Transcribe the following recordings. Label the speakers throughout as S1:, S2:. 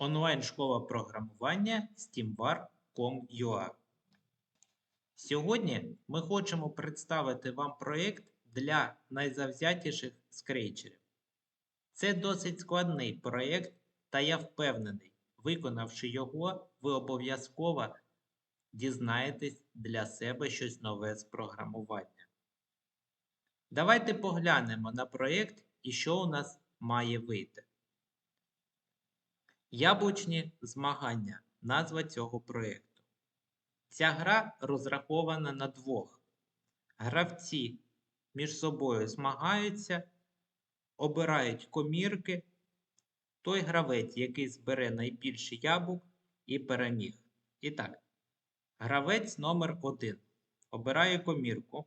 S1: Онлайн-школа програмування steambar.com.ua Сьогодні ми хочемо представити вам проєкт для найзавзятіших скрейчерів. Це досить складний проєкт, та я впевнений, виконавши його, ви обов'язково дізнаєтесь для себе щось нове з програмування. Давайте поглянемо на проєкт і що у нас має вийти. Яблучні змагання назва цього проєкту. Ця гра розрахована на двох. Гравці між собою змагаються, обирають комірки. Той гравець, який збере найбільше яблук і переміг. І так, гравець номер 1 обирає комірку.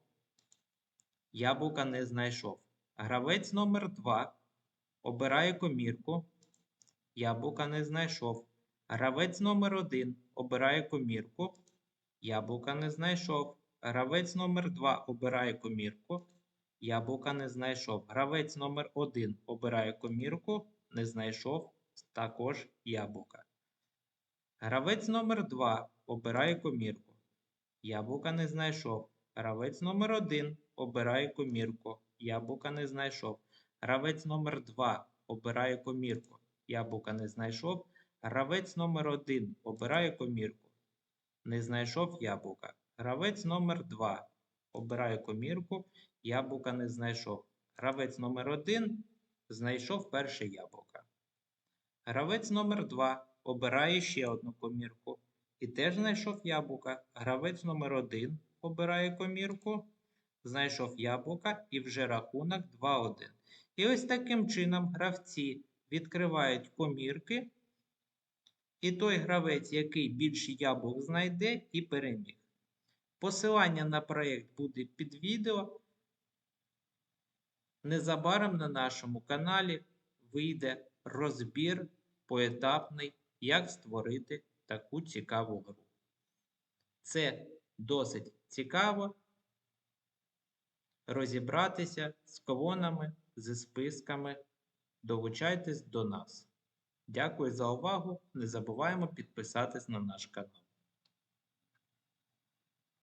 S1: Яблука не знайшов. Гравець номер 2 обирає комірку. Яблука не знайшов. Гравець номер 1 обирає комірку. Яблука не знайшов. Гравець номер 2 обирає комірку. Яблука не знайшов. Гравець номер 1 обирає комірку. Не знайшов також яблука. Гравець номер 2 обирає комірку. Яблука не знайшов. Гравець номер 1 обирає комірку. Яблука не знайшов. Гравець номер 2 обирає комірку. Яблука не знайшов. Гравець номер 1 обирає комірку. Не знайшов яблука. Гравець номер 2 обирає комірку. Яблука не знайшов. Гравець номер 1 знайшов перше яблука. Гравець номер 2 обирає ще одну комірку. І теж знайшов яблука. Гравець номер 1 обирає комірку. Знайшов яблука і вже рахунок 2-1. І ось таким чином гравці відкривають комірки. І той гравець, який більше яблук знайде, і переміг. Посилання на проєкт буде під відео. Незабаром на нашому каналі вийде розбір поетапний, як створити таку цікаву гру. Це досить цікаво розібратися з колонами, зі списками. Долучайтесь до нас. Дякую за увагу. Не забуваємо підписатись на наш канал.